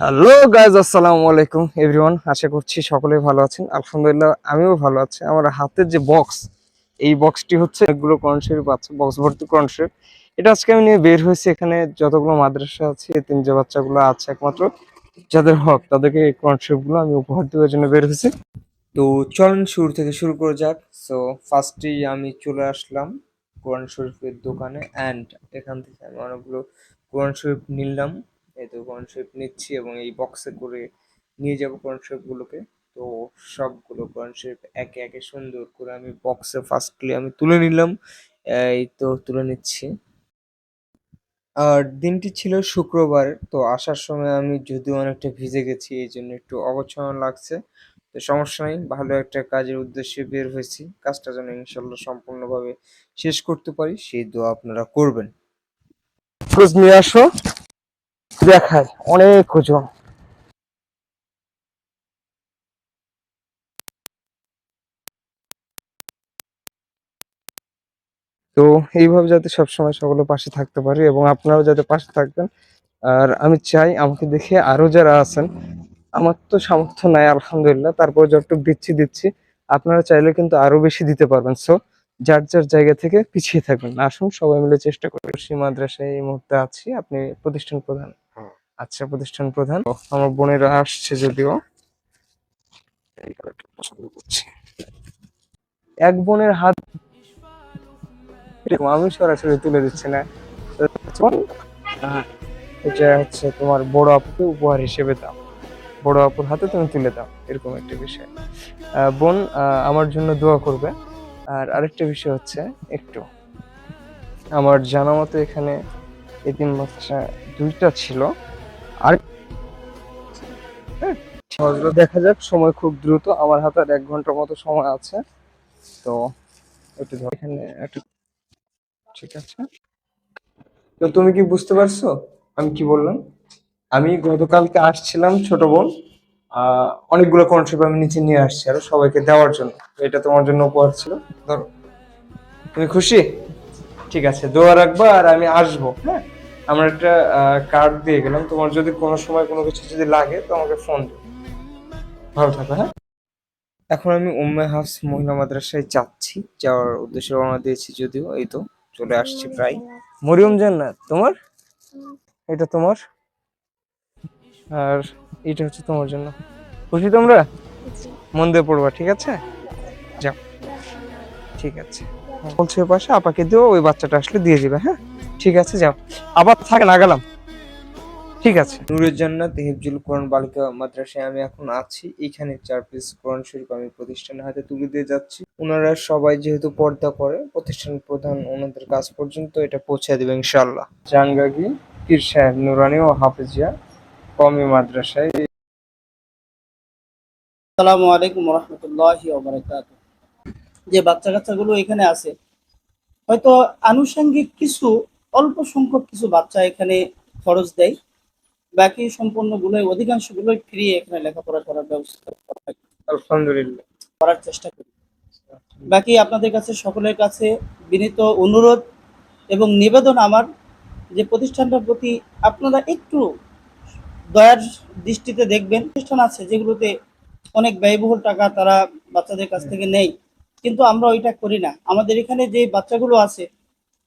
Hello guys আসসালামু আলাইকুম everyone আশা করছি সকলে ভালো আছেন। আলহামদুলিল্লাহ, আমিও ভালো আছি। আমার হাতের যে বক্স এই বক্সটি হচ্ছে অনেকগুলো কনসেপ্ট বাচ্চা বক্স ভর্তি কনসেপ্ট এটা আজকে আমি নিয়ে বের হয়েছি এখানে যতগুলো মাদ্রাসা আছে তিন যে বাচ্চাগুলো আছে একমাত্র। যাদের হক, তাদেরকে এই কর্ণশেপগুলো আমি উপহার দেওয়ার জন্য বের হয়েছি। তো চলুন শুরু থেকে শুরু করে যাক। সো ফার্স্টেই আমি চলে আসলাম কোরআন শরীফের দোকানে অ্যান্ড এখান থেকে আমি অনেকগুলো কোরআন শরীফ নিলাম। এই তো কোরআন শরীফ নিচ্ছি এবং এই বক্সে করে নিয়ে যাব কোরআন শরীফগুলোকে। তো সবগুলো কোরআন শরীফ একে একে সুন্দর করে আমি বক্সে ফার্স্টলি আমি তুলে নিলাম। এই তো তুলে নিচ্ছি। আর দিনটি ছিল শুক্রবার, তো আসার সময় আমি যদিও অনেকটা ভিজে গেছি, এই জন্য একটু অগোছালো লাগছে। তো সমস্যা নেই, ভালো একটা কাজের উদ্দেশ্যে বের হয়েছি। কাজটা যেন ইনশাল্লাহ সম্পূর্ণভাবে শেষ করতে পারি, সেই দোয়া আপনারা করবেন। খোঁজ নিয়ে আসো দেখায় অনেক ওজন। তো এইভাবে যাতে সবসময় সকলের পাশে থাকতে পারি এবং আপনারাও যাতে পাশে থাকবেন। আর আমি চাই আমাকে দেখে আরও যারা আছেন আমার তো সামর্থ্য নাই আলহামদুলিল্লাহ। তারপর যতটুকু দিচ্ছি দিচ্ছি। আপনারা চাইলে কিন্তু আরও বেশি দিতে পারবেন। সো যার যার জায়গা থেকে পিছিয়ে থাকবেন। আসুন সবাই মিলে চেষ্টা করি। মাদ্রাসায় এই মুহূর্তে আছি। আপনি প্রতিষ্ঠান প্রধান। আচ্ছা প্রতিষ্ঠান প্রধান। আমার বোনেরা আসছে যদিও। এক বোনের হাত আমি সরাসরি তুলে দিচ্ছি না। হ্যাঁ, এটা হচ্ছে তোমার বড় আপুকে উপহার হিসেবে দাও। বড় আপুর হাতে তুমি তুলে দাও এরকম একটা বিষয়। বোন আমার জন্য দোয়া করবে। আর আরেকটা বিষয় হচ্ছে একটু। আমার জানা মতো এখানে এই তিন বাচ্চা দুইটা ছিল। আর হ্যাঁ, দেখা যাক সময় খুব দ্রুত। আমার হাতে আর এক ঘণ্টার মতো সময় আছে। তো একটু এখানে একটু ঠিক আছে। তো তুমি কি বুঝতে পারছ আমি কি বললাম? আমি গতকালকে আসছিলাম ছোট বোন। অনেকগুলো কনসেপ্ট আমি নিচে নিয়ে আসছি আর সবাইকে দেওয়ার জন্য। এটা তোমার জন্য উপহার ছিল। ধরো। তুমি খুশি? ঠিক আছে, দোয়া রাখবা আর আমি আসব হ্যাঁ? আমার একটা কার্ড দিয়ে গেলাম। তোমার যদি কোনো সময় কোনো কিছু যদি লাগে, তো আমাকে ফোন দিও। ভালো থাকো হ্যাঁ? এখন আমি উম্মে হাফস মহিলা মাদ্রাসায় যাচ্ছি। যাওয়ার উদ্দেশ্যে রওনা দিয়েছি যদিও, এই তো চলে আসছি প্রায়। মরিয়ম জান্নাত, তোমার? এটা তোমার? আর এটা হচ্ছে তোমার জন্য। খুশি তোমরা? মন দিয়ে পড়বা ঠিক আছে? যাও। ঠিক আছে। বলছে পাশে আপাকে দিও ওই বাচ্চাটা আসলে দিয়ে দিবে হ্যাঁ? ঠিক আছে যাও। আবার থাকে না গেলাম ঠিক আছে। নুরের জান্নাত হিফজুল কোরআন বালিকা মাদ্রাসায় আমি এখন আছি। এখানে চার পিস কোরআন শরীফ আমি প্রতিষ্ঠানের হাতে তুলে দিয়ে যাচ্ছি। ওনারা সবাই যেহেতু পর্দা করে প্রতিষ্ঠান প্রধান ওনাদের কাজ পর্যন্ত এটা পৌঁছে দেবে ইনশাল্লাহ জানগাগি পীর সাহেব নুরানি ও হাফিজিয়া। কমি মাদ্রাসায়। আসসালামু আলাইকুম রহমতুল্লাহ ওবরাকাত। যে বাচ্চা কাচ্চাগুলো এখানে আছে হয়তো আনুষঙ্গিক কিছু অল্প সংখ্যক কিছু বাচ্চা এখানে খরচ দেয়। বাকি সম্পূর্ণগুলোই অধিকাংশগুলোই ফ্রি এখানে লেখাপড়া করার ব্যবস্থা আলহামদুলিল্লাহ। করার চেষ্টা করি। বাকি আপনাদের কাছে সকলের কাছে বিনীত অনুরোধ এবং নিবেদন আমার যে প্রতিষ্ঠানটার প্রতি আপনারা একটু দয়ার দৃষ্টিতে দেখবেন, প্রতিষ্ঠান আছে যেগুলোতে অনেক ব্যয়বহুল টাকা তারা বাচ্চাদের কাছ থেকে নেই কিন্তু আমরা ওইটা করি না। আমাদের এখানে যে বাচ্চাগুলো আছে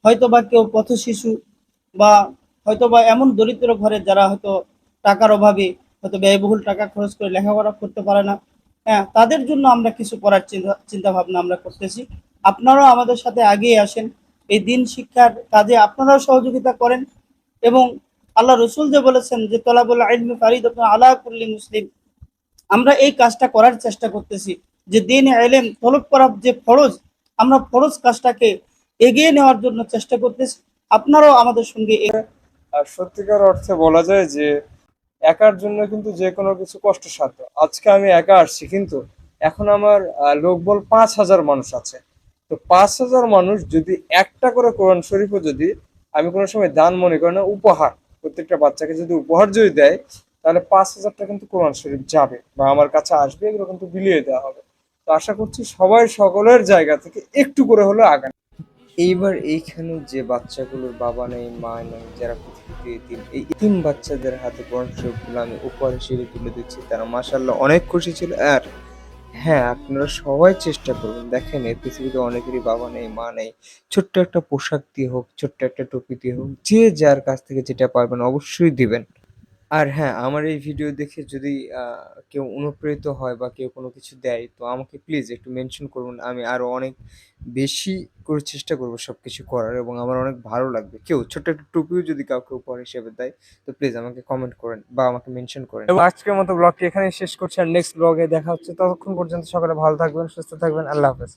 হয়তো বা কেউ পথ শিশু বা হয়তো বা এমন দরিদ্র ঘরে যারা হয়তো টাকার অভাবে হয়তো ব্যয়বহুল টাকা খরচ করে লেখাপড়া করতে পারে না হ্যাঁ তাদের জন্য আমরা কিছু করার চিন্তা চিন্তা ভাবনা আমরা করতেছি। আপনারাও আমাদের সাথে আগিয়ে আসেন। এই দিন শিক্ষার কাজে আপনারাও সহযোগিতা করেন এবং আল্লাহ রসুল যে বলেছেন যে, তলাবুল আইলমি ফারিদ আলা কুল্লি মুসলিম। আমরা এই কাজটা করার চেষ্টা করতেছি। যে দিন এলেম, তলব করার যে ফরজ, আমরা ফরজ কাজটাকে এগিয়ে নেওয়ার জন্য চেষ্টা করতেছি। আপনারাও আমাদের সঙ্গে আর সত্যিকার অর্থে বলা যায় যে, একার জন্য কিন্তু যে কোনো কিছু কষ্টসাধ্য। আজকে আমি একা আসছি, কিন্তু এখন আমার লোকবল পাঁচ হাজার মানুষ আছে। তো পাঁচ হাজার মানুষ যদি একটা করে কোরআন শরীফও যদি আমি কোনো সময় দান মনে করি না, উপহার। প্রত্যেকটা বাচ্চাকে যদি উপহার যদি দেয়, তাহলে পাঁচ হাজারটা কিন্তু কোরআন শরীফ যাবে বা আমার কাছে আসবে, এগুলো কিন্তু বিলিয়ে দেওয়া হবে। তো আশা করছি সবাই সকলের জায়গা থেকে একটু করে হলেও আগান। এইবার এইখানে যে বাচ্চাগুলোর বাবা নেই, মা নেই, যারা পৃথিবীতে এই বাচ্চাদের হাতে বর্ষগুলো আমি উপহার হিসেবে তুলে দিচ্ছি, তারা মাসাল্লাহ অনেক খুশি ছিল। আর হ্যাঁ আপনারা সবাই চেষ্টা করবেন। দেখেন, এই পৃথিবীতে অনেকেরই বাবা নেই, মা নেই। ছোট্ট একটা পোশাক দিয়ে হোক, ছোট্ট একটা টুপি দিয়ে হোক, যে যার কাছ থেকে যেটা পারবেন অবশ্যই দিবেন। আর হ্যাঁ আমার এই ভিডিও দেখে যদি কেউ অনুপ্রেরিত হয় বা কেউ কোনো কিছু দেয়, তো আমাকে প্লিজ একটু মেনশন করুন। আমি আরও অনেক বেশি করে চেষ্টা করব সবকিছু করার এবং আমার অনেক ভালো লাগবে। কেউ ছোট্ট একটা টুপিও যদি কাউকে উপহার হিসেবে দেয়, তো প্লিজ আমাকে কমেন্ট করেন বা আমাকে মেনশন করেন। এবং আজকের মতো ব্লগটি এখানে শেষ করছি আর নেক্সট ব্লগে দেখা হচ্ছে। ততক্ষণ পর্যন্ত সকালে ভালো থাকবেন, সুস্থ থাকবেন। আল্লাহ হাফেজ।